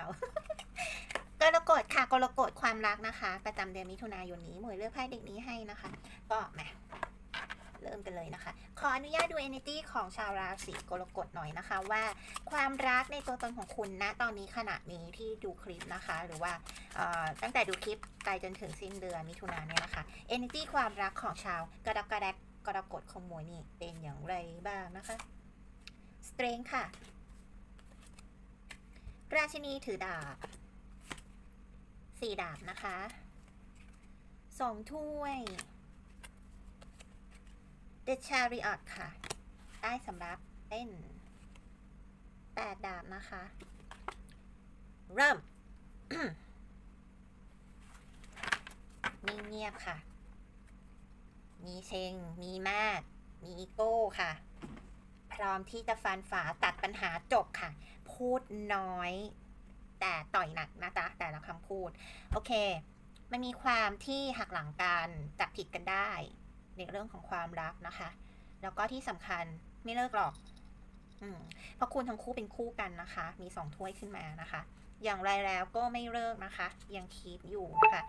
เขากรกฎค่ะกรกฎความรักนะคะ ประจำเดือนมิถุนายนนี้หมวยเลือกไพ่เด็กนี้ให้นะคะ ก็มาเริ่มกันเลยนะคะ ขออนุญาตดู energy ของชาวราศีกรกฎหน่อยนะคะ ว่าความรักในตัวตนของคุณณตอนนี้ขณะนี้ที่ดูคลิปนะคะ หรือว่าตั้งแต่ดูคลิปไปจนถึงสิ้นเดือนมิถุนายนเนี่ยนะคะ energy ความรักของชาวกรกฎกรกฎของหมวยนี่เป็นอย่างไรบ้างนะคะ strength ค่ะ ราชินีถือดาบสี่ดาบนะคะสองถ้วย The Chariot ค่ะ ได้สำหรับเต้นแปดดาบนะคะ เริ่มมีเงียบค่ะ มีเชง มีมาก มีอีโก้ค่ะ ร้อมที่จะฟันฝ่าตัดปัญหาจบค่ะ พูดน้อย แต่ต่อยหนักนะจ๊ะแต่ละคำพูด โอเค มันมีความที่หักหลังกันจับผิดกันได้ ในเรื่องของความรักนะคะ แล้วก็ที่สำคัญไม่เลิกหรอกอืมเพราะคุณทั้งคู่เป็นคู่กันนะคะ มีสองถ้วยขึ้นมานะคะ อย่างไรแล้วก็ไม่เลิกนะคะ ยังคีบอยู่นะคะ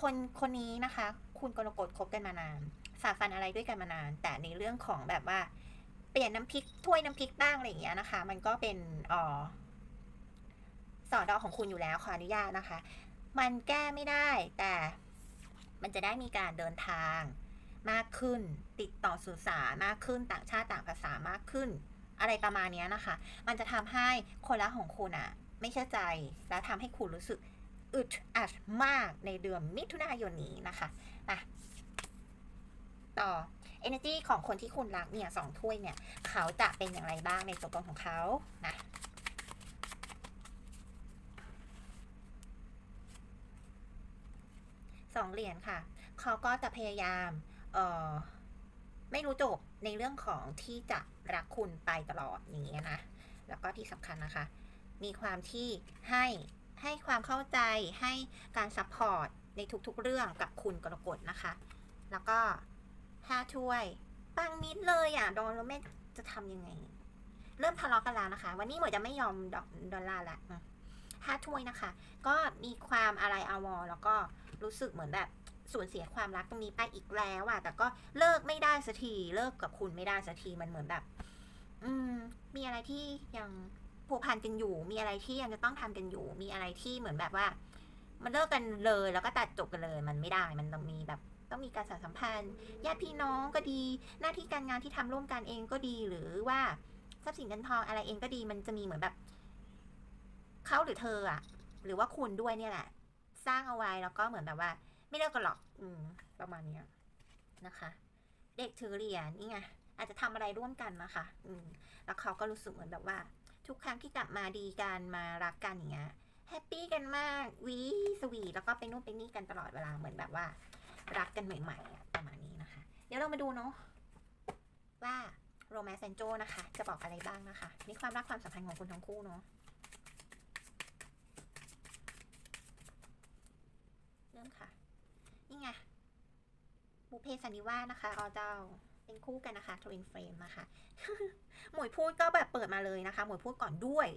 คนคนนี้นะคะ คุณกรกฎคบกันมานานฝ่าฟันอะไรด้วยกันมานาน แต่ในเรื่องของแบบว่า เปลี่ยนน้ำพริกถ้วยน้ำพริกบ้างอะไรอย่างเงี้ยนะคะ มันก็เป็นอ่อสอดอของคุณอยู่แล้วขออนุญาตนะคะ มันแก้ไม่ได้แต่มันจะได้มีการเดินทางมากขึ้น ติดต่อสื่อสารมากขึ้นต่างชาติต่างภาษามากขึ้น อะไรประมาณเนี้ยนะคะ มันจะทำให้คนรักของคุณอะไม่เชื่อใจและทำให้คุณรู้สึกอึดอัดมากในเดือนมิถุนายนนี้นะคะอะต่อ energy ของคนที่คุณรักเนี่ยสองถ้วยเนี่ย เขาจะเป็นอย่างไรบ้างในตัวตนของเขานะสองเหรียญค่ะ เขาก็จะพยายามเออไม่รู้จบในเรื่องของที่จะรักคุณไปตลอดอย่างเงี้ยนะ แล้วก็ที่สำคัญนะคะ มีความที่ให้ให้ความเข้าใจให้การซัพพอร์ตในทุกๆเรื่องกับคุณกรกฎนะคะ แล้วก็ ห้าถ้วยปังนิดเลยอะโดนแล้วไม่จะทำยังไง เริ่มทะเลาะกันแล้วนะคะ วันนี้หมวยจะไม่ยอมดอกดอลลาร์ละห้าถ้วยนะคะ ก็มีความอะไรอาวรแล้วก็รู้สึกเหมือนแบบสูญเสียความรักตรงนี้ไปอีกแล้วอะ แต่ก็เลิกไม่ได้สักทีเลิกกับคุณไม่ได้สักทีมันเหมือนแบบ อืม มีอะไรที่ยังผูกพันกันอยู่ มีอะไรที่ยังจะต้องทำกันอยู่ มีอะไรที่เหมือนแบบว่า มันเลิกกันเลยแล้วก็ตัดจบกันเลย มันไม่ได้มันต้องมีแบบต้องมีการสานสัมพันธ์ญาติพี่น้องก็ดี หน้าที่การงานที่ทำร่วมกันเองก็ดีหรือว่าทรัพย์สินเงินทองอะไรเองก็ดีมันจะมีเหมือนแบบเขาหรือเธออะหรือว่าคุณด้วยเนี่ยแหละ สร้างเอาไว้แล้วก็เหมือนแบบว่า ไม่เลิกกันหรอก อืม ประมาณเนี้ยนะคะ เด็กถือเหรียญนี่ไงอาจจะทำอะไรร่วมกันนะคะ อืม แล้วเขาก็รู้สึกเหมือนแบบว่า ทุกครั้งที่กลับมาดีกันมารักกันอย่างเงี้ย แฮปปี้กันมากวีสวีแล้วก็ไปนู่นไปนี่กันตลอดเวลาเหมือนแบบว่า รักกันใหม่ๆประมาณนี้นะคะ เดี๋ยวเรามาดูเนาะว่าโรแมนเซนโจนะคะ จะบอกอะไรบ้างนะคะในความรักความสัมพันธ์ของคุณทั้งคู่เนาะเริ่มค่ะ นี่ไงบุเพสันนิวาสนะคะอเจ้าเป็นคู่กันนะคะทวินเฟรมนะคะ หมวยพูดก็แบบเปิดมาเลยนะคะ หมวยพูดก่อนด้วย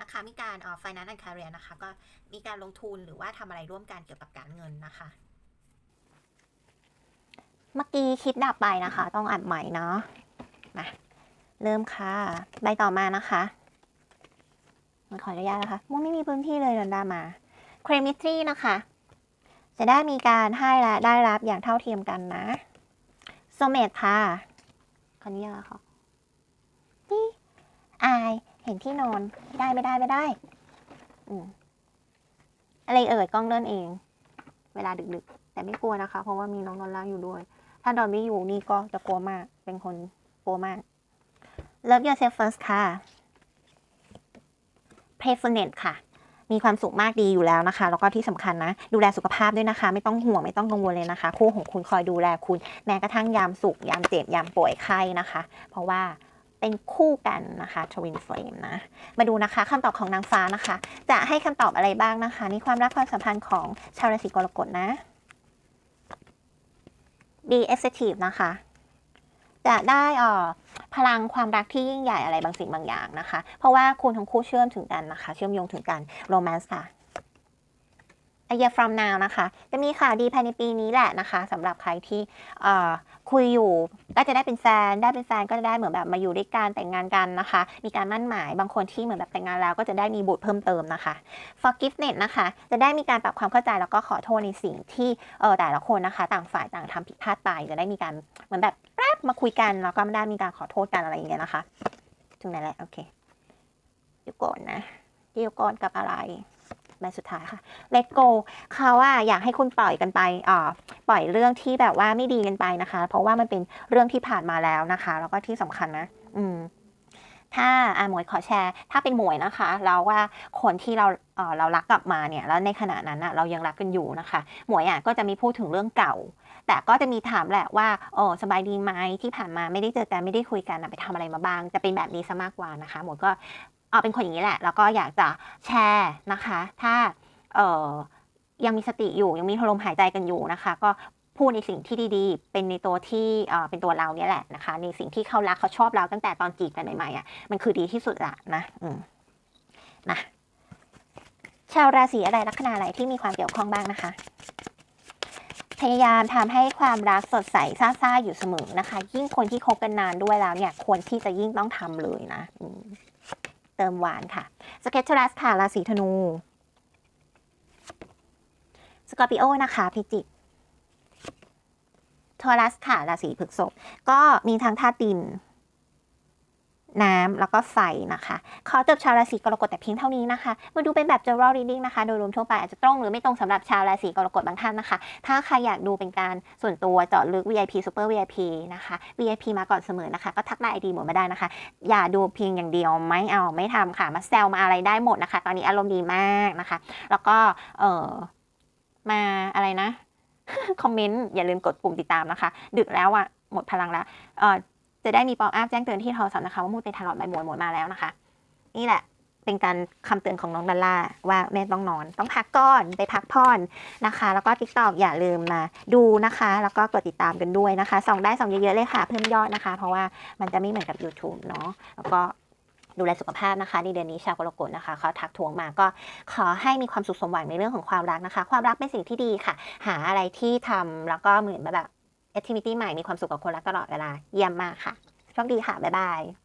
นะคะมีการเอ่อ finance and career นะคะ ก็มีการลงทุนหรือว่าทำอะไรร่วมกันเกี่ยวกับการเงินนะคะ เมื่อกี้คลิปดับไปนะคะ ต้องอัดใหม่เนาะมาเริ่มค่ะ ใบต่อมานะคะขออนุญาตนะคะมุ้งไม่มีพื้นที่เลยเดินด้มาเครมิทรีนะคะ จะได้มีการให้และได้รับอย่างเท่าเทียมกันนะโซเมตค่ะขออนุญาตค่ะนี่อ เห็นที่นอนไม่ได้ไม่ได้ไม่ได้อืมอะไรเอ่ยกล้องเลื่อนเอง เวลาดึกๆ แต่ไม่กลัวนะคะ เพราะว่ามีน้องดอลล่าร์อยู่ด้วย ถ้าดอนไม่อยู่นี่ก็จะกลัวมาก เป็นคนกลัวมาก Love yourself first ค่ะ Playfulness ค่ะ มีความสุขมากดีอยู่แล้วนะคะ แล้วก็ที่สำคัญนะ ดูแลสุขภาพด้วยนะคะ ไม่ต้องห่วงไม่ต้องกังวลเลยนะคะ คู่ของคุณคอยดูแลคุณ แม้กระทั่งยามสุขยามเจ็บยามป่วยไข้นะคะ เพราะว่า เป็นคู่กันนะคะทวินเฟรมนะ มาดูนะคะคำตอบของนางฟ้านะคะ จะให้คำตอบอะไรบ้างนะคะในความรักความสัมพันธ์ของชาวราศีกรกฎนะ be assertive นะคะ จะได้อ่อพลังความรักที่ยิ่งใหญ่อะไรบางสิ่งบางอย่างนะคะ เพราะว่าคุณทั้งคู่เชื่อมถึงกันนะคะ เชื่อมโยงถึงกันโรแมนต์ค่ะ A year from now นะคะ จะมีข่าวดีภายในปีนี้แหละนะคะสำหรับใครที่คุยอยู่ก็จะได้เป็นแฟน ได้เป็นแฟนก็จะได้เหมือนแบบมาอยู่ด้วยกันแต่งงานกันนะคะ มีการมั่นหมายบางคนที่เหมือนแบบแต่งงานแล้วก็จะได้มีบุตรเพิ่มเติมนะคะ forgiveness นะคะ จะได้มีการปรับความเข้าใจแล้วก็ขอโทษในสิ่งที่เแต่ละคนนะคะ ต่างฝ่ายต่างทำผิดพลาดไปจะได้มีการเหมือนแบบแป๊บมาคุยกันแล้วก็ได้มีการขอโทษกันอะไรอย่างเงี้ยนะคะถึงไหนแล้วโอเคเดี๋ยวก่อนนะเดี๋ยวก่อนกับอะไร ใบสุดท้ายค่ะ let go เขาอะอยากให้คุณปล่อยกันไปอ่าปล่อยเรื่องที่แบบว่าไม่ดีกันไปนะคะ เพราะว่ามันเป็นเรื่องที่ผ่านมาแล้วนะคะ แล้วก็ที่สำคัญนะ อืมถ้าอาหมวยขอแชร์ ถ้าเป็นหมวยนะคะแล้วว่าคนที่เราเออเรารักกลับมาเนี่ยแล้วในขณะนั้นอะเรายังรักกันอยู่นะคะ หมวยอะก็จะมีพูดถึงเรื่องเก่า แต่ก็จะมีถามแหละว่าเออสบายดีไหมที่ผ่านมาไม่ได้เจอกันไม่ได้คุยกันไปทำอะไรมาบ้าง จะเป็นแบบนี้ซะมากกว่านะคะ หมวยก็ อเป็นคนอย่างนี้แหละ แล้วก็อยากจะแชร์นะคะ ถ้าเออยังมีสติอยู่ยังมีลมหายใจกันอยู่นะคะ ก็พูดในสิ่งที่ดีๆ เป็นในตัวที่เป็นตัวเราเนี่ยแหละนะคะ ในสิ่งที่เขารักเขาชอบเราตั้งแต่ตอนจีบกันใหม่ๆอะมันคือดีที่สุดละนะอืมนะชาวราศีอะไรลัคนาอะไรที่มีความเกี่ยวข้องบ้างนะคะ พยายามทำให้ความรักสดใสซ่าๆอยู่เสมอนะคะ ยิ่งคนที่คบกันนานด้วยแล้วเนี่ยควรที่จะยิ่งต้องทำเลยนะอืม เติมหวานค่ะสเก็ตชรัสค่ะราศีธนูสกอร์ปิโอนะคะพิจิกทอรัสค่ะราศีพฤษภก็มีทั้งธาตุดิน น้ำแล้วก็ไฟนะคะ ขอจบชาวราศีกรกฎแต่เพียงเท่านี้นะคะ มาดูเป็นแบบ general reading นะคะ โดยรวมทั่วไปอาจจะตรงหรือไม่ตรงสำหรับชาวราศีกรกฎบางท่านนะคะ ถ้าใครอยากดูเป็นการส่วนตัวเจาะลึก VIP super VIP นะคะ VIP มาก่อนเสมอนะคะ ก็ทักไลน์ไอดีหมดมาได้นะคะ อย่าดูเพียงอย่างเดียวไม่เอาไม่ทำค่ะ มาแซวมาอะไรได้หมดนะคะ ตอนนี้อารมณ์ดีมากนะคะ แล้วก็เออมาอะไรนะคอมเมนต์อย่าลืมกดปุ่มติดตามนะคะ ดึกแล้วอะหมดพลังแล้วเออ จะได้มีป๊อปอัพแจ้งเตือนที่โทรศัพท์นะคะว่ามูดเป็นทารอดใบหมวยหมวยมาแล้วนะคะ นี่แหละเป็นการคำเตือนของน้องดัลล่าว่าแม่ต้องนอน ต้องพักก่อนไปพักผ่อนนะคะ แล้วก็ติ๊กตอกอย่าลืมมาดูนะคะ แล้วก็กดติดตามกันด้วยนะคะส่องได้ส่องเยอะๆเลยค่ะ เพิ่มยอดนะคะ เพราะว่ามันจะไม่เหมือนกับ YouTube เนาะแล้วก็ดูแลสุขภาพนะคะในเดือนนี้ชาวกรกฎนะคะเขาทักทวงมาก็ขอให้มีความสุขสมหวังในเรื่องของความรักนะคะ ความรักเป็นสิ่งที่ดีค่ะ หาอะไรที่ทำแล้วก็เหมือนแบบ แอคทิวิตี้ใหม่มีความสุขกับคนรักตลอดเวลา เยี่ยมมากค่ะโชคดีค่ะ บ๊ายบาย